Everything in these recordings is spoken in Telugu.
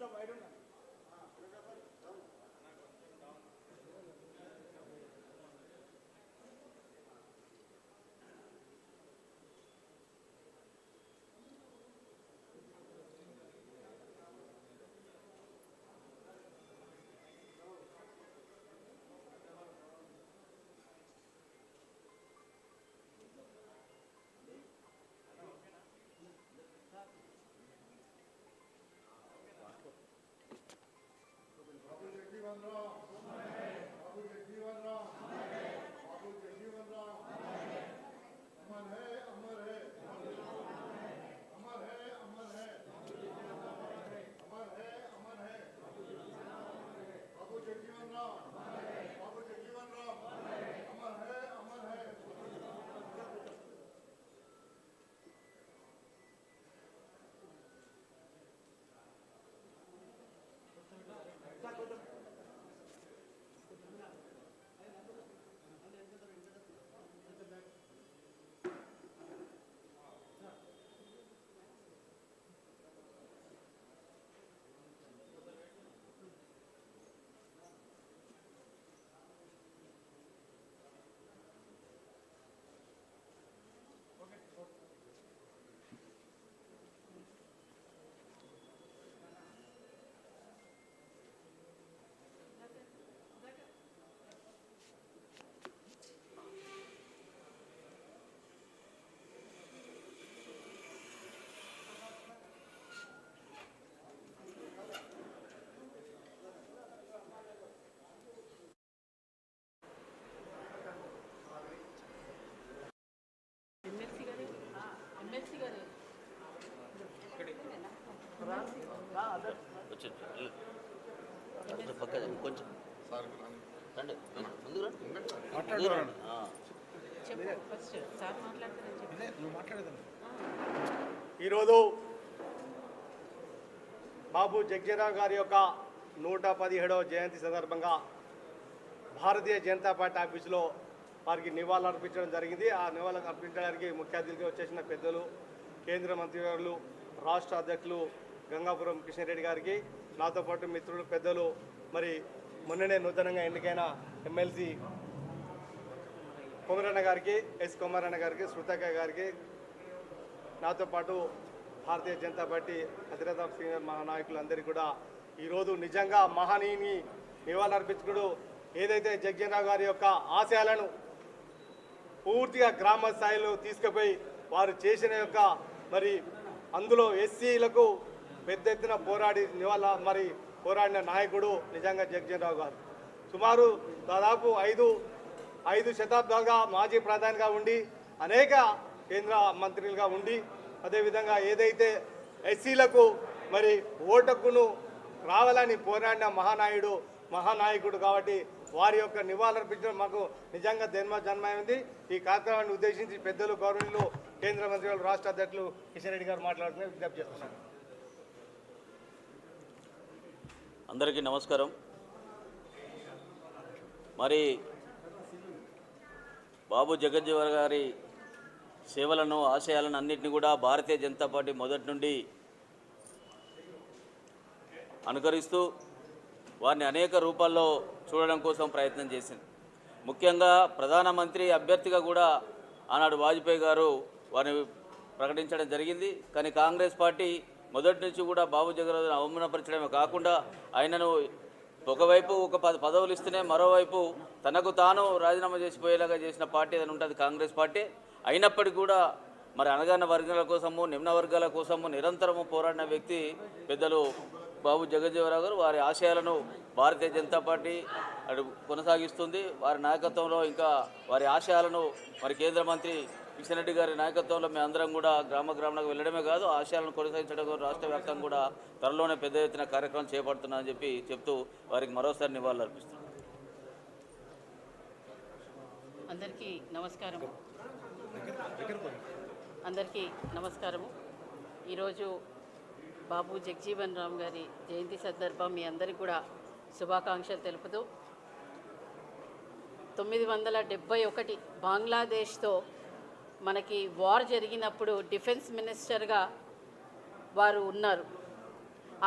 the wide ఈరోజు బాబు జగ్జీరావు గారి యొక్క నూట పదిహేడవ జయంతి సందర్భంగా భారతీయ జనతా పార్టీ ఆఫీసులో వారికి నివాళులు అర్పించడం జరిగింది. ఆ నివాళులు అర్పించడానికి ముఖ్య అతిథిగా వచ్చేసిన పెద్దలు కేంద్ర మంత్రివర్యులు రాష్ట్ర అధ్యక్షులు గంగాపురం కిషన్ గారికి నాతో పాటు మిత్రులు పెద్దలు మరి మొన్ననే నూతనంగా ఎన్నికైన ఎమ్మెల్సీ కొమరన్న గారికి ఎస్ కొమరన్న గారికి శృతక గారికి నాతో పాటు భారతీయ జనతా పార్టీ అధిరథ సీనియర్ మహానాయకులందరికీ కూడా ఈరోజు నిజంగా మహనీయుని నివాళులర్పించుకుడు ఏదైతే జగ్జనరావు గారి యొక్క ఆశయాలను పూర్తిగా గ్రామ స్థాయిలో తీసుకుపోయి వారు చేసిన యొక్క మరి అందులో ఎస్సీలకు పెద్ద ఎత్తున పోరాడి నివాళ మరి పోరాడిన నాయకుడు నిజంగా జగ్జనరావు గారు. సుమారు దాదాపు ఐదు ఐదు శతాబ్దాలుగా మాజీ ప్రధానిగా ఉండి అనేక కేంద్ర మంత్రులుగా ఉండి అదేవిధంగా ఏదైతే ఎస్సీలకు మరి ఓటకును రావాలని పోరాడిన మహానాయుడు మహానాయకుడు కాబట్టి వారి యొక్క నివాళులర్పించడం మాకు నిజంగా జన్మ జన్మైంది. ఈ కార్యక్రమాన్ని ఉద్దేశించి పెద్దలు గౌరవనీయులు కేంద్ర మంత్రి రాష్ట్ర అధ్యక్షులు కిషన్ రెడ్డి గారు మాట్లాడుతున్నారు విజ్ఞప్తి చేస్తున్నారు. అందరికీ నమస్కారం. మరి బాబు జగజ్జీవన్ గారి సేవలను ఆశయాలను అన్నింటినీ కూడా భారతీయ జనతా పార్టీ మొదటి నుండి అనుకరిస్తూ వారిని అనేక రూపాల్లో చూడడం కోసం ప్రయత్నం చేసింది. ముఖ్యంగా ప్రధానమంత్రి అభ్యర్థిగా కూడా ఆనాడు వాజ్పేయి గారు వారిని ప్రకటించడం జరిగింది. కానీ కాంగ్రెస్ పార్టీ మొదటి నుంచి కూడా బాబు జగన్ అవమానపరచడమే కాకుండా ఆయనను ఒకవైపు ఒక పద పదవులు ఇస్తేనే మరోవైపు తనకు తాను రాజీనామా చేసిపోయేలాగా చేసిన పార్టీ ఏదైనా ఉంటుంది కాంగ్రెస్ పార్టీ. అయినప్పటికీ కూడా మరి అనగాన వర్గాల కోసము నిమ్న వర్గాల కోసము నిరంతరము పోరాడిన వ్యక్తి పెద్దలు బాబు జగజ్జీవరావు గారు. వారి ఆశయాలను భారతీయ జనతా పార్టీ అటు కొనసాగిస్తుంది. వారి నాయకత్వంలో ఇంకా వారి ఆశయాలను మరి కేంద్ర మంత్రి కిషన్ రెడ్డి గారి నాయకత్వంలో మేము అందరం కూడా గ్రామ గ్రామాలకు వెళ్ళడమే కాదు ఆశయాలను కొనసాగించడం కోసం రాష్ట్ర వ్యాప్తంగా కూడా త్వరలోనే పెద్ద ఎత్తున కార్యక్రమం చేపడుతున్నామని చెప్పి చెప్తూ వారికి మరోసారి నివాళులు అర్పిస్తున్నాం అందరికీ నమస్కారము. అందరికీ నమస్కారము. ఈరోజు బాబు జగ్జీవన్ రామ్ గారి జయంతి సందర్భం మీ అందరికీ కూడా శుభాకాంక్షలు తెలుపుతూ తొమ్మిది వందల డెబ్బై ఒకటి బంగ్లాదేశ్తో మనకి వార్ జరిగినప్పుడు డిఫెన్స్ మినిస్టర్గా వారు ఉన్నారు.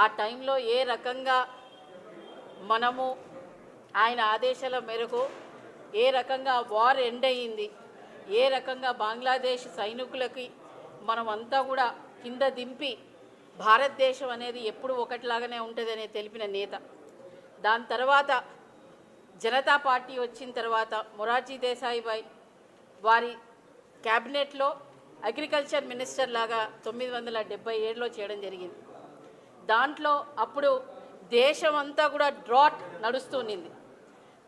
ఆ టైంలో ఏ రకంగా మనము ఆయన ఆదేశాల మేరకు ఏ రకంగా వార్ ఎండ్ అయ్యింది ఏ రకంగా బంగ్లాదేశ్ సైనికులకి మనమంతా కూడా కింద దింపి భారతదేశం అనేది ఎప్పుడు ఒకటిలాగానే ఉంటుందనే తెలిపిన నేత. దాని తర్వాత జనతా పార్టీ వచ్చిన తర్వాత మొరార్జీ దేశాయి భాయ్ వారి క్యాబినెట్లో అగ్రికల్చర్ మినిస్టర్ లాగా తొమ్మిది వందల డెబ్బై ఏడులో చేయడం జరిగింది. దాంట్లో అప్పుడు దేశం అంతా కూడా డ్రాట్ నడుస్తుంది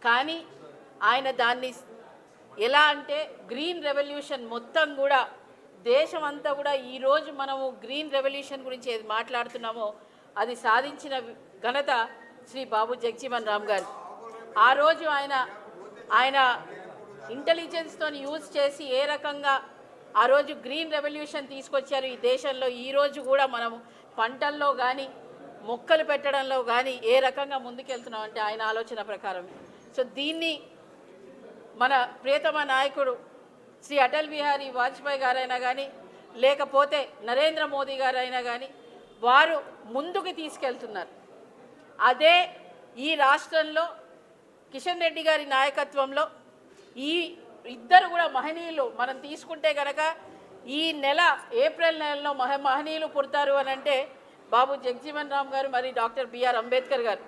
కానీ ఆయన దాన్ని ఎలా అంటే గ్రీన్ రెవల్యూషన్ మొత్తం కూడా దేశం అంతా కూడా ఈరోజు మనము గ్రీన్ రెవల్యూషన్ గురించి ఏది మాట్లాడుతున్నామో అది సాధించిన ఘనత శ్రీ బాబు జగ్జీవన్ రామ్ గారు. ఆ రోజు ఆయన ఆయన ఇంటెలిజెన్స్తో యూజ్ చేసి ఏ రకంగా ఆ రోజు గ్రీన్ రెవల్యూషన్ తీసుకొచ్చారు ఈ దేశంలో ఈరోజు కూడా మనము పంటల్లో కానీ మొక్కలు పెట్టడంలో కానీ ఏ రకంగా ముందుకెళ్తున్నాం అంటే ఆయన ఆలోచన ప్రకారం. సో దీన్ని మన ప్రియతమ నాయకుడు శ్రీ అటల్ బిహారీ వాజ్పేయి గారైనా కానీ లేకపోతే నరేంద్ర మోదీ గారైనా కానీ వారు ముందుకు తీసుకెళ్తున్నారు. అదే ఈ రాష్ట్రంలో కిషన్ రెడ్డి గారి నాయకత్వంలో ఈ ఇద్దరు కూడా మహనీయులు. మనం తీసుకుంటే కనుక ఈ నెల ఏప్రిల్ నెలలో మహ మహనీయులు పుడతారు అని అంటే బాబు జగజీవన్ రామ్ గారు మరి డాక్టర్ బిఆర్ అంబేద్కర్ గారు.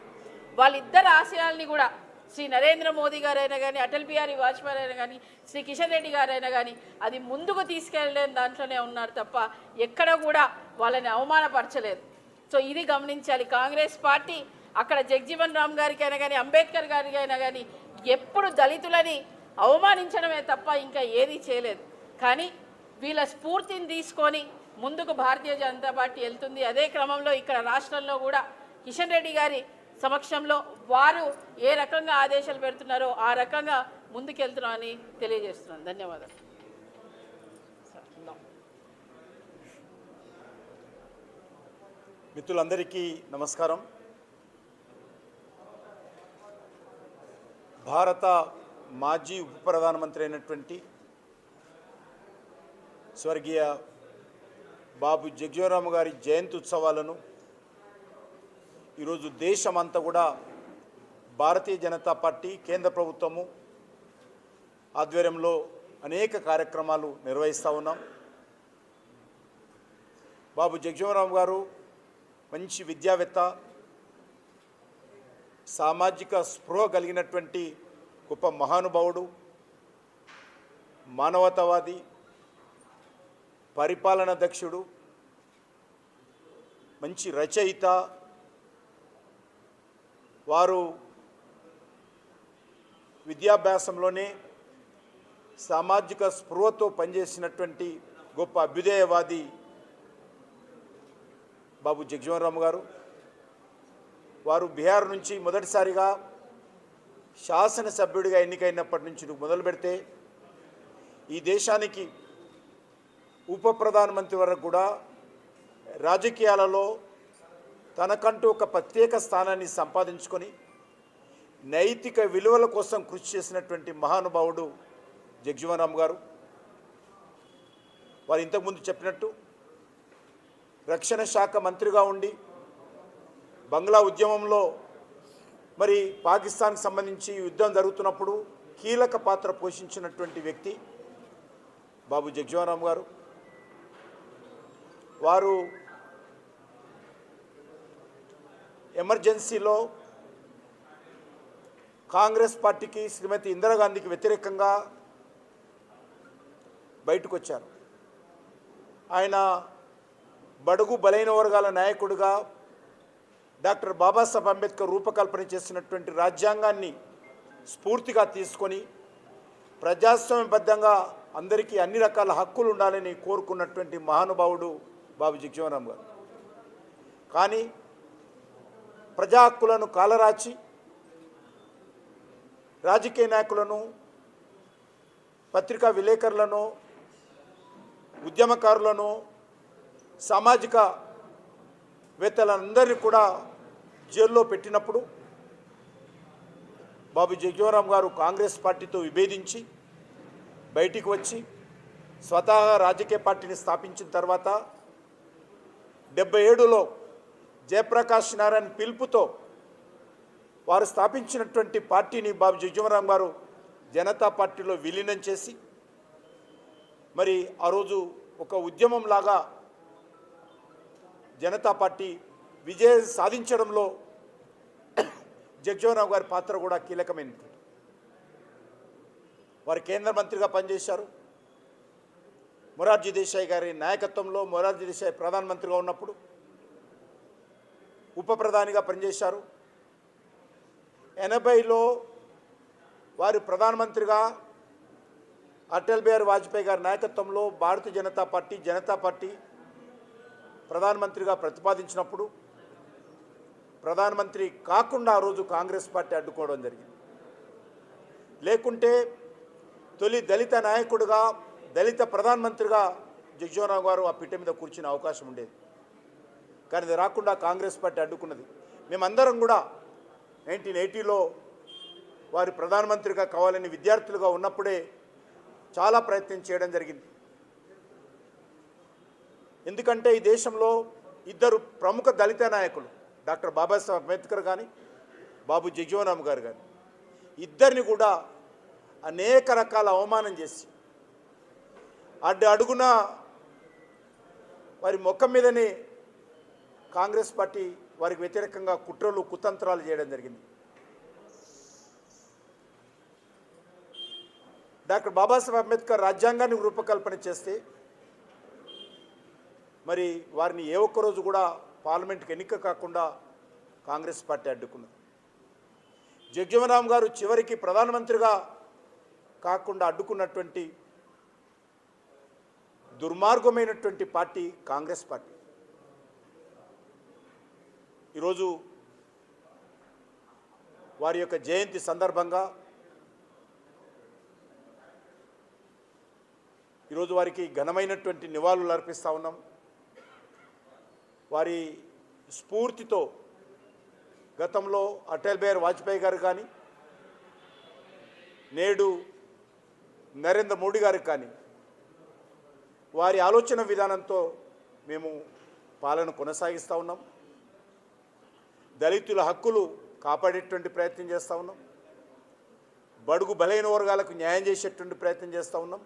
వాళ్ళిద్దరు ఆశయాల్ని కూడా శ్రీ నరేంద్ర మోదీ గారైనా కానీ అటల్ బిహారీ వాజ్పేయి అయినా కానీ శ్రీ కిషన్ రెడ్డి గారైనా కానీ అది ముందుకు తీసుకెళ్ళలేని దాంట్లోనే ఉన్నారు తప్ప ఎక్కడ కూడా వాళ్ళని అవమానపరచలేదు. సో ఇది గమనించాలి. కాంగ్రెస్ పార్టీ అక్కడ జగజీవన్ రామ్ గారికి అయినా కానీ అంబేద్కర్ గారికి అయినా కానీ ఎప్పుడు దళితులని అవమానించడమే తప్ప ఇంకా ఏదీ చేయలేదు. కానీ వీళ్ళ స్ఫూర్తిని తీసుకొని ముందుకు భారతీయ జనతా పార్టీ వెళ్తుంది. అదే క్రమంలో ఇక్కడ రాష్ట్రంలో కూడా కిషన్ రెడ్డి గారి సమక్షంలో వారు ఏ రకంగా ఆదేశాలు పెడుతున్నారో ఆ రకంగా ముందుకెళ్తున్నామని తెలియజేస్తున్నాను ధన్యవాదాలు. మిత్రులందరికీ నమస్కారం. భారత మాజీ ఉప ప్రధానమంత్రి అయినటువంటి స్వర్గీయ బాబు జగ్జీవరామ్ గారి జయంతి ఉత్సవాలను ఈరోజు దేశమంతా కూడా భారతీయ జనతా పార్టీ కేంద్ర ప్రభుత్వము ఆధ్వర్యంలో అనేక కార్యక్రమాలు నిర్వహిస్తూ ఉన్నాం. బాబు జగ్జీవరామ్ గారు మంచి విద్యావేత్త సామాజిక స్పృహ కలిగినటువంటి గొప్ప మహానుభావుడు మానవతావాది పరిపాలన దక్షుడు మంచి రచయిత. వారు విద్యాభ్యాసంలోనే సామాజిక స్పృహతో పనిచేసినటువంటి గొప్ప అభ్యుదయవాది బాబు జగజీవనరామ్ గారు. వారు బీహార్ నుంచి మొదటిసారిగా శాసనసభ్యుడిగా ఎన్నికైనప్పటి నుంచి మొదలు పెడితే ఈ దేశానికి ఉప ప్రధానమంత్రి వరకు కూడా రాజకీయాలలో తనకంటూ ఒక ప్రత్యేక స్థానాన్ని సంపాదించుకొని నైతిక విలువల కోసం కృషి చేసినటువంటి మహానుభావుడు జగ్జీవనరామ్ గారు. వారు ఇంతకుముందు చెప్పినట్టు రక్షణ శాఖ మంత్రిగా ఉండి బంగ్లా ఉద్యమంలో మరి పాకిస్తాన్కి సంబంధించి యుద్ధం జరుగుతున్నప్పుడు కీలక పాత్ర పోషించినటువంటి వ్యక్తి బాబు జగ్జీవనరామ్ గారు. వారు ఎమర్జెన్సీలో కాంగ్రెస్ పార్టీకి శ్రీమతి ఇందిరాగాంధీకి వ్యతిరేకంగా బయటకు వచ్చారు ఆయన బడుగు బలైన వర్గాల నాయకుడిగా డాక్టర్ బాబాసాహెబ్ అంబేద్కర్ రూపకల్పన చేసినటువంటి రాజ్యాంగాన్ని స్ఫూర్తిగా తీసుకొని ప్రజాస్వామ్యబద్ధంగా అందరికీ అన్ని రకాల హక్కులు ఉండాలని కోరుకున్నటువంటి మహానుభావుడు బాబు జగ్జీవనరామ్ గారు. కానీ ప్రజా హక్కులను కాలరాచి రాజకీయ నాయకులను పత్రికా విలేకరులను ఉద్యమకారులను సామాజిక వేత్తలందరినీ కూడా జైల్లో పెట్టినప్పుడు బాబు జగ్జీవరామ్ గారు కాంగ్రెస్ పార్టీతో విభేదించి బయటికి వచ్చి స్వతహా రాజకీయ పార్టీని స్థాపించిన తర్వాత డెబ్బై ఏడులో జయప్రకాష్ నారాయణ పిలుపుతో వారు స్థాపించినటువంటి పార్టీని బాబు జగ్జీవరామ్ గారు జనతా పార్టీలో విలీనం చేసి మరి ఆ రోజు ఒక ఉద్యమంలాగా జనతా పార్టీ విజయం సాధించడంలో జగ్జీవనరావు గారి పాత్ర కూడా కీలకమైనది. వారు కేంద్ర మంత్రిగా పనిచేశారు. మొరార్జీ దేశాయ్ గారి నాయకత్వంలో మొరార్జీ దేశాయ్ ప్రధానమంత్రిగా ఉన్నప్పుడు ఉప ప్రధానిగా పనిచేశారు. ఎనభైలో వారు ప్రధానమంత్రిగా అటల్ బిహారీ వాజ్పేయి గారి నాయకత్వంలో భారతీయ జనతా పార్టీ జనతా పార్టీ ప్రధానమంత్రిగా ప్రతిపాదించినప్పుడు ప్రధానమంత్రి కాకుండా ఆ రోజు కాంగ్రెస్ పార్టీ అడ్డుకోవడం జరిగింది. లేకుంటే తొలి దళిత నాయకుడిగా దళిత ప్రధానమంత్రిగా జగ్జీవనరావు గారు ఆ పిట్ట మీద కూర్చునే అవకాశం ఉండేది. కానీ ఇది రాకుండా కాంగ్రెస్ పార్టీ అడ్డుకున్నది. మేమందరం కూడా నైన్టీన్ ఎయిటీలో వారి ప్రధానమంత్రిగా కావాలని విద్యార్థులుగా ఉన్నప్పుడే చాలా ప్రయత్నం చేయడం జరిగింది. ఎందుకంటే ఈ దేశంలో ఇద్దరు ప్రముఖ దళిత నాయకులు డాక్టర్ బాబాసాహెబ్ అంబేద్కర్ కానీ బాబు జగ్జీవనరామ్ గారు కానీ ఇద్దరిని కూడా అనేక రకాల అవమానం చేసి అడ్డు అడుగున వారి ముఖం మీదనే కాంగ్రెస్ పార్టీ వారికి వ్యతిరేకంగా కుట్రలు కుతంత్రాలు చేయడం జరిగింది. డాక్టర్ బాబాసాహెబ్ అంబేద్కర్ రాజ్యాంగాన్ని రూపకల్పన చేస్తే మరి వారిని ఏ ఒక్క రోజు కూడా పార్లమెంట్కి ఎన్నిక కాకుండా కాంగ్రెస్ పార్టీ అడ్డుకున్నది. జగ్జీవనరామ్ గారు చివరికి ప్రధానమంత్రిగా కాకుండా అడ్డుకున్నటువంటి దుర్మార్గమైనటువంటి పార్టీ కాంగ్రెస్ పార్టీ. ఈరోజు వారి యొక్క జయంతి సందర్భంగా ఈరోజు వారికి ఘనమైనటువంటి నివాళులు అర్పిస్తూ ఉన్నాం. వారి స్ఫూర్తితో గతంలో అటల్ బిహారీ వాజ్పేయి గారు కానీ నేడు నరేంద్ర మోడీ గారికి కానీ వారి ఆలోచన విధానంతో మేము పాలన కొనసాగిస్తూ ఉన్నాం. దళితుల హక్కులు కాపాడేటువంటి ప్రయత్నం చేస్తూ ఉన్నాం. బడుగు బలైన వర్గాలకు న్యాయం చేసేటువంటి ప్రయత్నం చేస్తూ ఉన్నాం.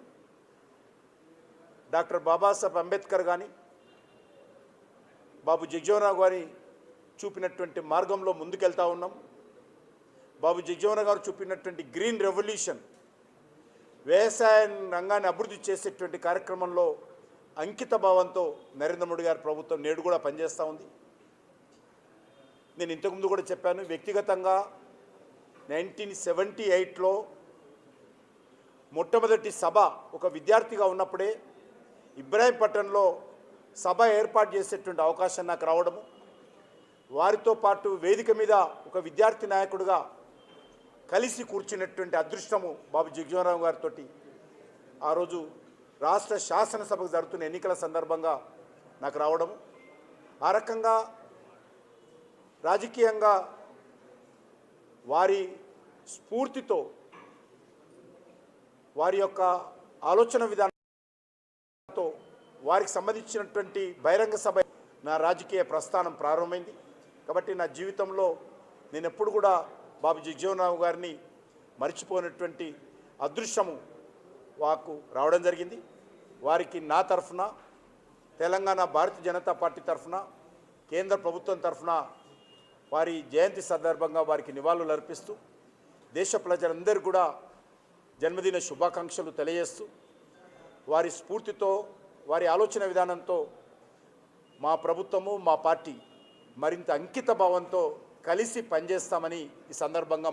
డాక్టర్ బాబాసాహెబ్ అంబేద్కర్ కానీ బాబు జగ్జీవనరావు గారి చూపినటువంటి మార్గంలో ముందుకెళ్తా ఉన్నాం. బాబు జగ్జీవనరావు గారు చూపినటువంటి గ్రీన్ రెవల్యూషన్ వ్యవసాయ రంగాన్ని అభివృద్ధి చేసేటువంటి కార్యక్రమంలో అంకిత భావంతో నరేంద్ర మోడీ గారి ప్రభుత్వం నేడు కూడా పనిచేస్తూ ఉంది. నేను ఇంతకుముందు కూడా చెప్పాను వ్యక్తిగతంగా నైన్టీన్ సెవెంటీ ఎయిట్లో మొట్టమొదటి సభ ఒక విద్యార్థిగా ఉన్నప్పుడే ఇబ్రాహీంపట్నంలో సభ ఏర్పాటు చేసేటువంటి అవకాశం నాకు రావడము. వారితో పాటు వేదిక మీద ఒక విద్యార్థి నాయకుడిగా కలిసి కూర్చున్నటువంటి అదృష్టము బాబు జగ్జీవనరావు గారితో ఆ రోజు రాష్ట్ర శాసనసభకు జరుగుతున్న ఎన్నికల సందర్భంగా నాకు రావడము. ఆ రకంగా రాజకీయంగా వారి స్ఫూర్తితో వారి యొక్క ఆలోచన విధానం వారికి సంబంధించినటువంటి బహిరంగ సభ నా రాజకీయ ప్రస్థానం ప్రారంభమైంది. కాబట్టి నా జీవితంలో నేను ఎప్పుడు కూడా బాబు జగ్జీవనరావు గారిని మర్చిపోయినటువంటి అదృశ్యము వాకు రావడం జరిగింది. వారికి నా తరఫున తెలంగాణ భారతీయ జనతా పార్టీ తరఫున కేంద్ర ప్రభుత్వం తరఫున వారి జయంతి సందర్భంగా వారికి నివాళులు అర్పిస్తూ దేశ ప్రజలందరూ కూడా జన్మదిన శుభాకాంక్షలు తెలియజేస్తూ వారి స్ఫూర్తితో వారి ఆలోచన విధానంతో మా ప్రభుత్వము మా పార్టీ మరింత అంకిత భావంతో కలిసి పనిచేస్తామని ఈ సందర్భంగా